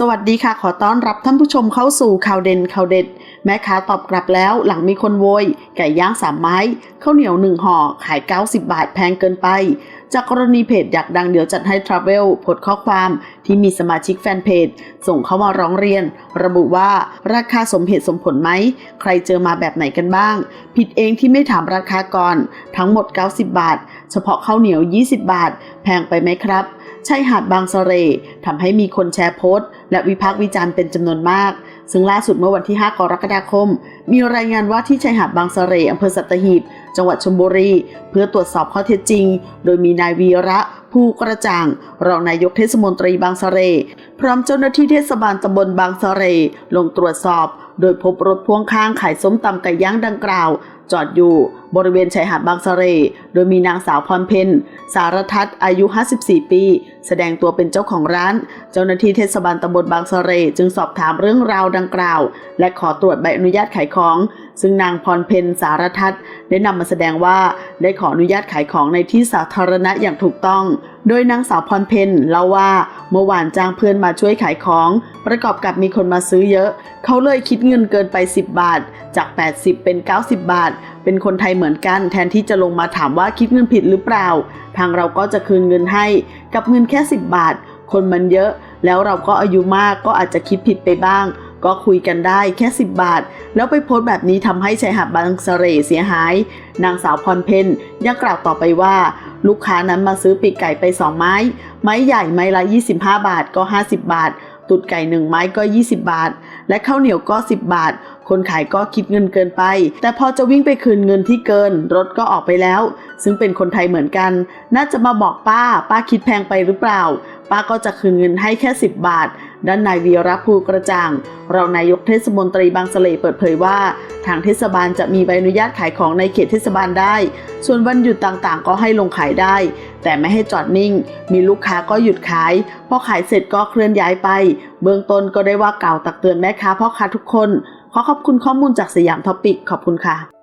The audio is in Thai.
สวัสดีค่ะ ขอต้อนรับท่านผู้ชมเข้าสู่ข่าวเด่นข่าวเด็ด แม่ค้าตอบกลับแล้วหลังมีคนโวย ไก่ย่างสามไม้ข้าวเหนียวหนึ่งห่อ ขาย 90 บาทแพงเกินไป จากกรณีเพจอยากดังเดี๋ยวจัดให้ทราเวลโพสข้อความที่มีสมาชิกแฟนเพจ ส่งเข้ามาร้องเรียน ระบุว่าราคาสมเหตุสมผลไหม ใครเจอมาแบบไหนกันบ้าง ผิดเองที่ไม่ถามราคาก่อน ทั้งหมด 90 บาท เฉพาะข้าวเหนียว 20 บาท แพงไปไหมครับ ใช่หาดบางสะเรทำให้มีคนแชร์โพสต์ และวิพากษ์วิจารณ์เป็นจำนวนมาก ซึ่งล่าสุดเมื่อวันที่ 5 กรกฎาคม มีรายงานว่าที่ชายหาดบางสะเรอำเภอสัตหีบ จังหวัดชลบุรี เพื่อตรวจสอบข้อเท็จจริง โดยมีนายวีระผู้กระจ่าง รองนายกเทศมนตรีบางสะเรพร้อมเจ้าหน้าที่เทศบาลตำบลบางสะเรลงตรวจสอบ โดยพบรถพ่วงข้างขายส้มตำไก่ย่างดังกล่าว จอดอยู่บริเวณชายหาดบางสะเร โดยมีนางสาวพรเพนสารทัศน์อายุ 54 ปี แสดงตัวเป็นเจ้าของร้าน เจ้าหน้าที่เทศบาลตำบลบางสะเร จึงสอบถามเรื่องราวดังกล่าว และขอตรวจใบอนุญาตขายของ ซึ่งนางพรเพนสารทัศน์ได้นำมาแสดงว่าได้ขออนุญาตขายของในที่สาธารณะอย่างถูกต้อง โดยนางสาวพรเพนเล่าว่าเมื่อวานจ้างเพื่อนมาช่วยขายของ ประกอบกับมีคนมาซื้อเยอะ เขาเลยคิดเงินเกินไป 10 บาท จาก 80 เป็น 90 บาท เป็นคนไทยเหมือนกัน แทนที่จะลงมาถามว่าคิดเงินผิดหรือเปล่า ทางเราก็จะคืนเงินให้ กับเงินแค่ 10 บาท คนมันเยอะ แล้วเราก็อายุมากก็อาจจะคิดผิดไปบ้าง ก็คุยกันได้แค่ 10 บาท แล้วไปโพสต์แบบนี้ทำให้ชายหาดบางสะเรเสียหาย นางสาวพรเพนยังกล่าวต่อไปว่า ลูกค้านั้นมาซื้อปีกไก่ไป 2 ไม้ ไม้ใหญ่ไม้ละ 25 บาทก็ 50 บาท ตุดไก่หนึ่งไม้ก็ 20 บาท และข้าวเหนียวก็ 10 บาท คนขายก็คิดเงินเกินไป แต่พอจะวิ่งไปคืนเงินที่เกิน รถก็ออกไปแล้ว ซึ่งเป็นคนไทยเหมือนกัน น่าจะมาบอกป้า ป้าคิดแพงไปหรือเปล่า ป้าก็จะคืนเงินให้แค่ 10 บาท ด้านนายวีรภูกระจ่างรองนายกเทศมนตรีบางสะเลเปิดเผยว่า ทางเทศบาลจะมีใบอนุญาตขายของในเขตเทศบาลได้ ส่วนวันหยุดต่างๆ ก็ให้ลงขายได้ แต่ไม่ให้จอดนิ่ง มีลูกค้าก็หยุดขาย พอขายเสร็จก็เคลื่อนย้ายไป เบื้องต้นก็ได้ว่ากล่าวตักเตือนแม่ค้าพ่อค้าทุกคน ขอขอบคุณข้อมูลจากสยามท็อปิกขอบคุณค่ะ